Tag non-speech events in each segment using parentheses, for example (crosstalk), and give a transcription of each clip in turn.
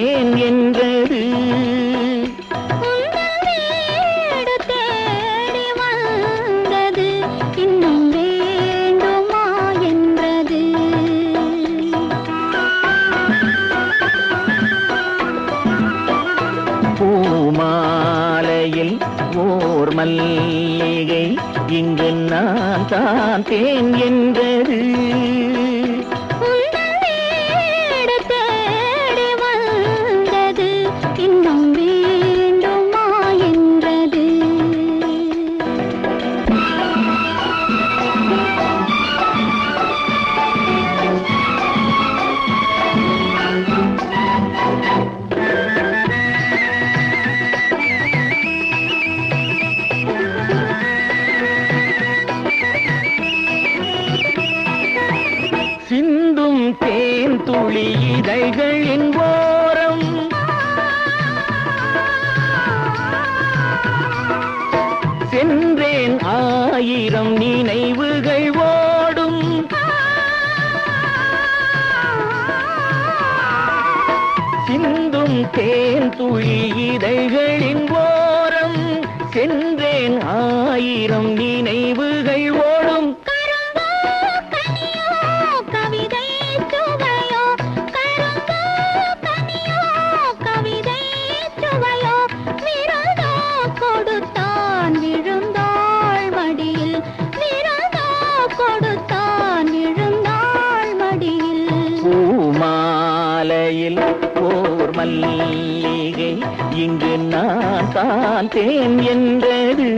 என்றேன் என்று சிந்தும் தேன் துளி இதழ்களின் ஓரம் சென்றேன் ஆயிரம் நினைவுகள் ஓடும். பார்த்தேன் என்றது.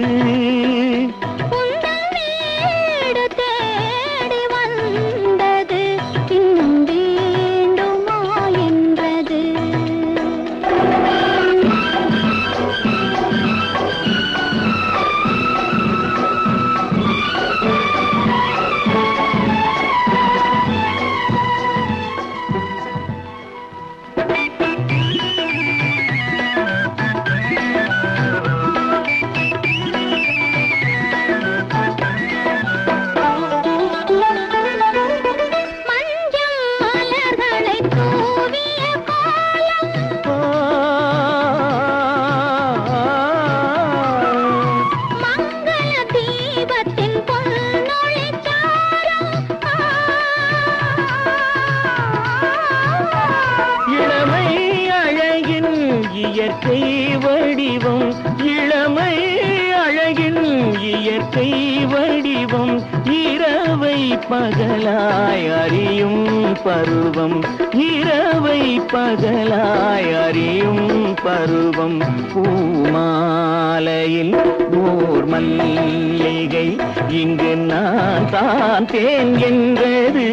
இயற்கை வடிவம் இளமை அழகின் இயற்கை வடிவம் இரவை பகலாய் அறியும் பருவம் இரவை பகலாய் அறியும் பருவம். பூமாலையில் ஊர் மல்லிகை இங்கு நான் தான் தேன்கின்றது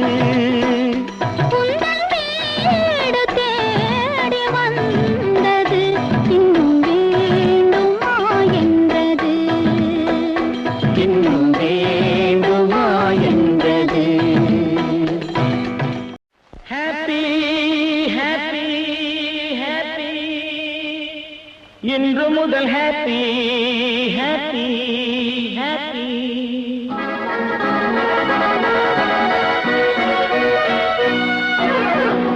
இன்று முதல் ஹாப்பி ஹாப்பி ஹாப்பி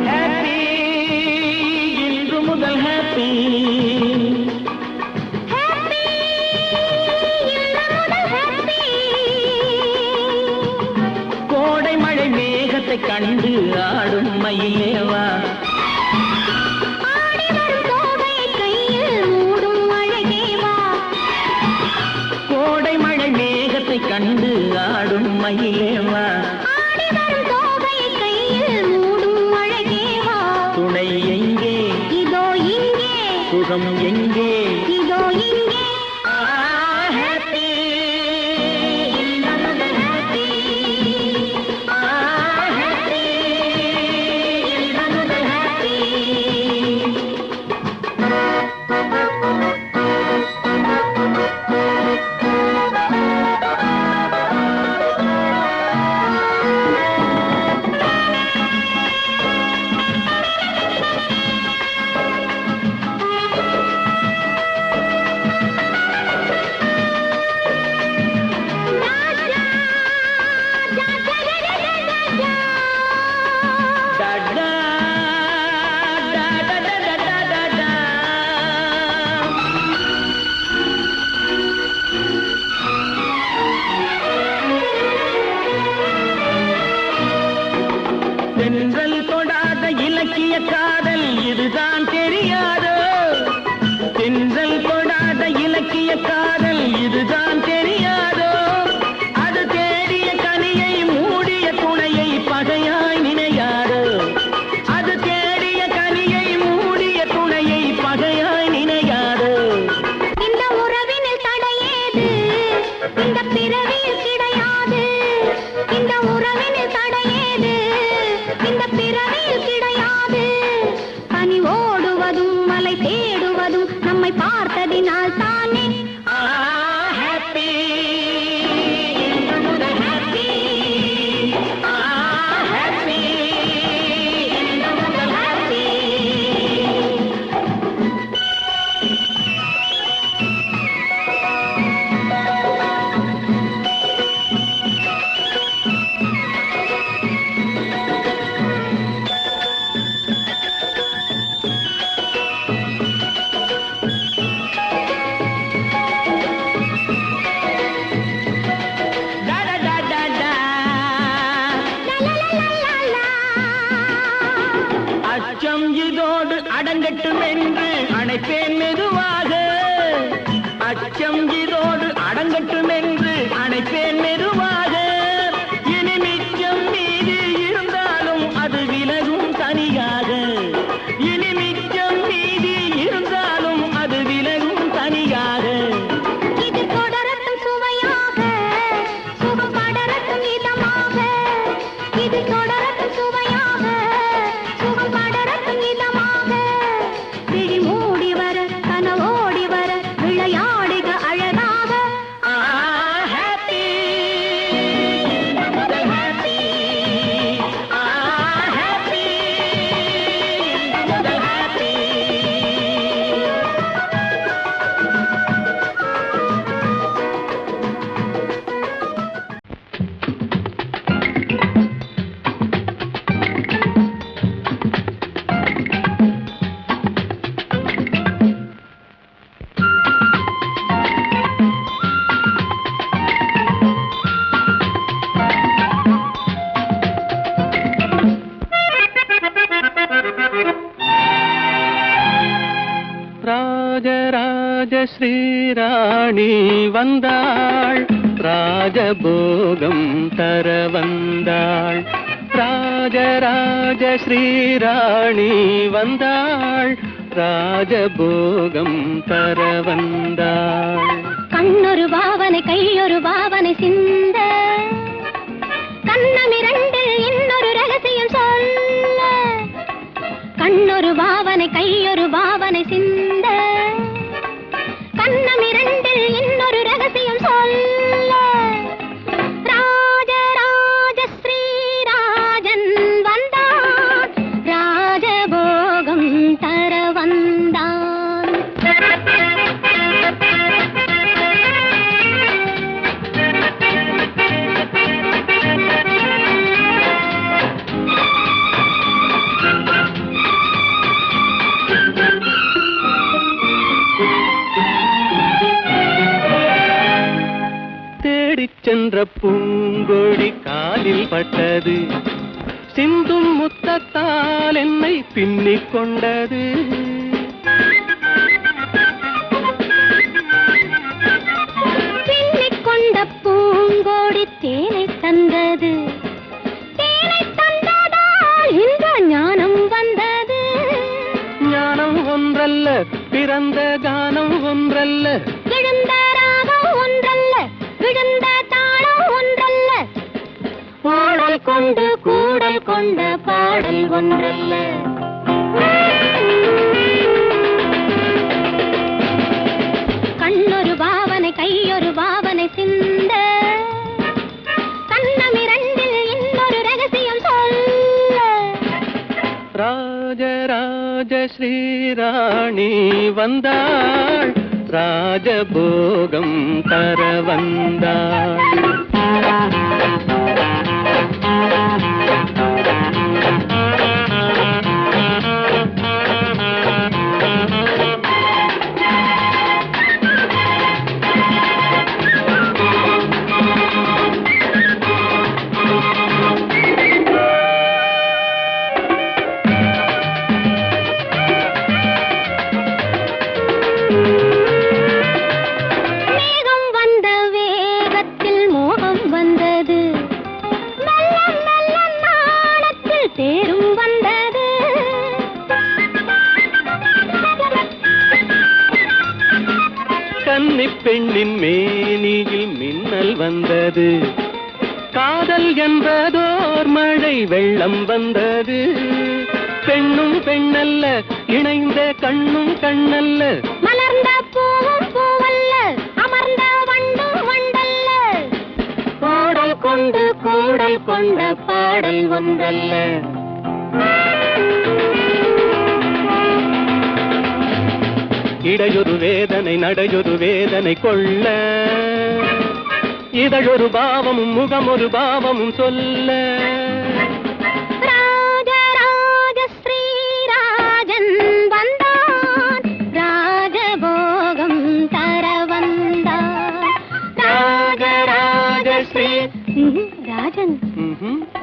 ஹாப்பி இன்று முதல் ஹாப்பி கோடை மழை கண்டு ஆடும் மயிலேவா சமூகம் எங்கே? பார்த்ததினால் தானே அச்சம் இதோடு அடங்கட்டும் என்று அணைப்பேன் மெதுவாக. அச்சம் இதோடு அடங்கட்டும் வர வந்தாள். ராஜராஜ ஸ்ரீராணி வந்தாள். ராஜபோகம் தர வந்தாள். கண்ணொரு பாவனை கையொரு பாவனை சிந்த. கண்ணம் இரண்டு இன்னொரு ரகசியம் சொல்ல. கண்ணொரு பாவனை கையொரு பாவனை சிந்த. கண்ணம் இரண்டு இன்னொரு ரகசியம் சொல்ல. தேடிச் பூங்கொடி காலில் பட்டது. சிந்தும் முத்தத்தால் என்னை பின்னிக் கொண்டது. கொண்டு கூடல் கொண்ட பாடல் ஒன்றல்ல. கண்ணொரு பாவனை கையொரு பாவனை சிந்த. கண்ணம் இரண்டில் இன்னொரு ரகசியம் சொல்ல. ராஜராஜ ஸ்ரீராணி வந்தாள். ராஜபோகம் தர வந்தாள். Thank you. பாடல் கொண்ட பாடல் ஒன்றல்ல. இடையொரு வேதனை நடையொரு வேதனை கொள்ள. இதழொரு பாவமும் முகமொரு பாவமும் சொல்ல.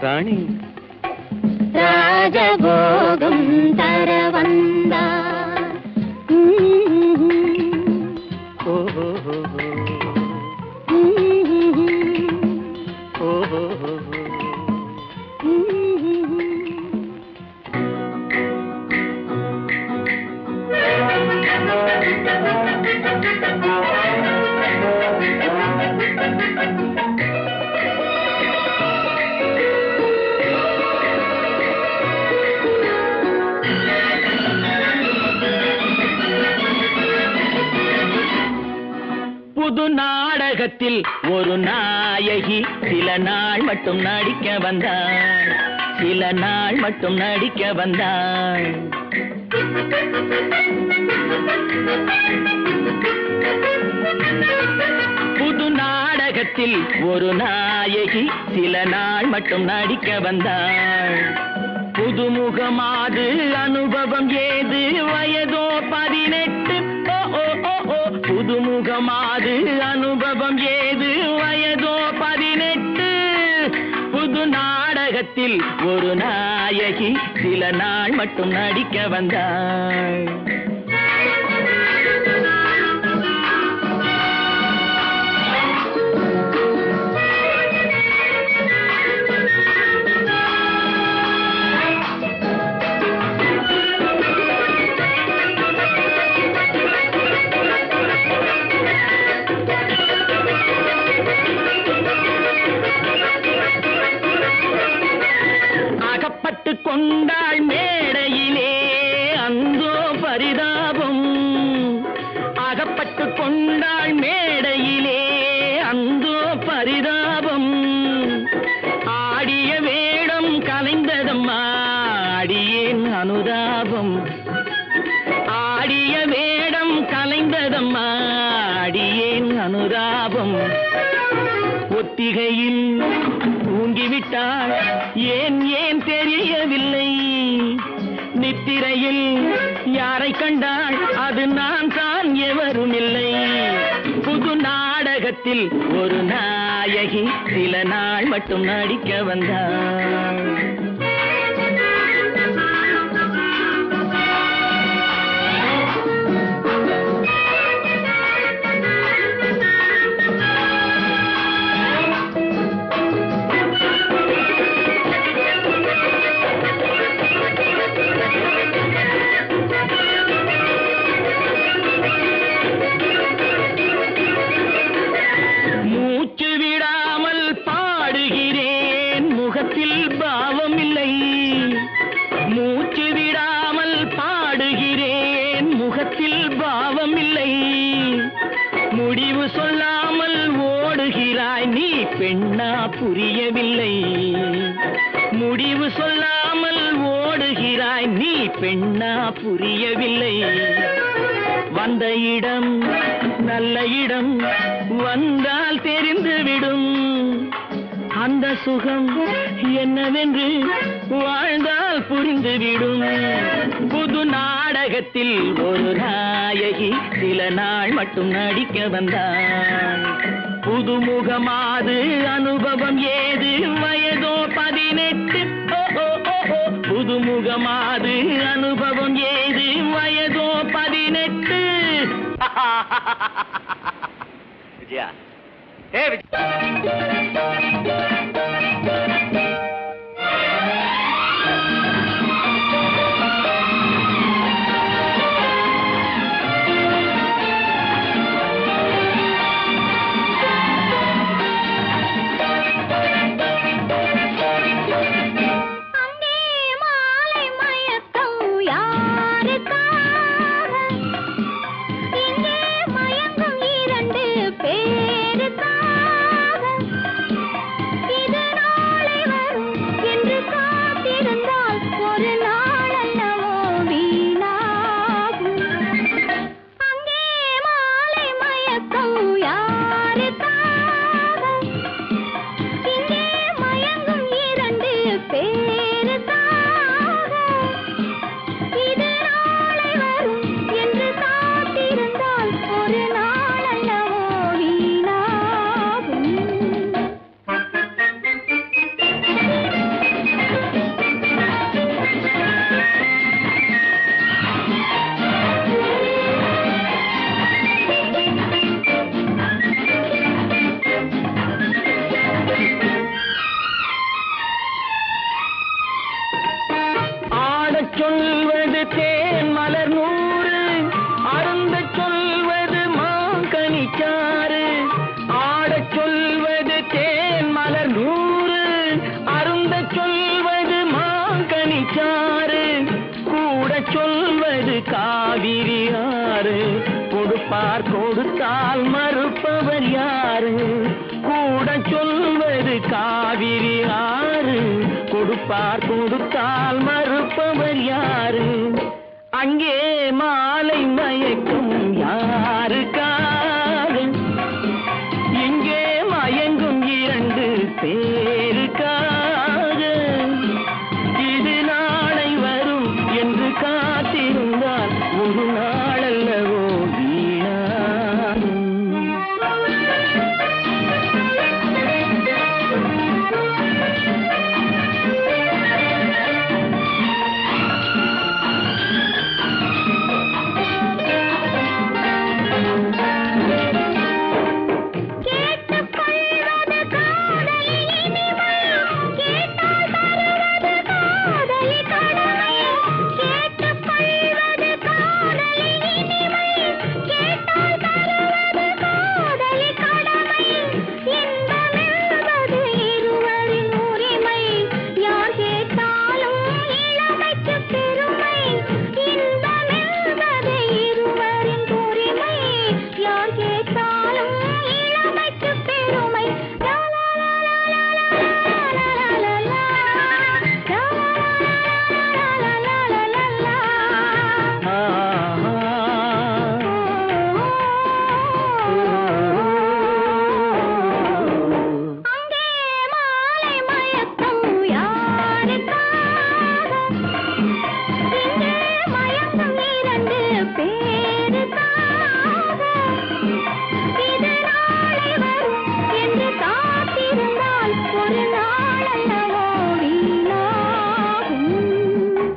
ராணி. ராஜபோகம் தர வந்த வந்தாள். சில நாள் மட்டும் நடிக்க வந்தாள். புது நாடகத்தில் ஒரு நாயகி சில நாள் மட்டும் நடிக்க வந்தாள். புதுமுகமாது அனுபவம் ஏது? வயதோ பதினெட்டு? ஓ ஓ புதுமுகமாது அனுபவம் ஏது? நாடகத்தில் ஒரு நாயகி சில நாள் மட்டும் நடிக்க வந்தாள். உலகத்தில் ஒரு நாயகி சில நாள் மட்டும் நடிக்க வந்தாள். பெண்ணா புரியவில்லை. முடிவு சொல்லாமல் ஓடுகிறாய் நீ பெண்ணா புரியவில்லை. வந்த இடம் நல்ல இடம் வந்தால் தெரிந்துவிடும் அந்த சுகம் என்னவென்று வாழ்ந்தால் புரிந்துவிடும் புது நாடகத்தில் ஒரு நாயகி சில நாள் மட்டும் நடிக்க வந்தாள் புதுமுகமாது அனுபவம் ஏது? வயதோ பதினெட்டு. புதுமுகமாது அனுபவம் ஏது? வயதோ பதினெட்டு. விஜயா. ஏ விஜயா no. (laughs)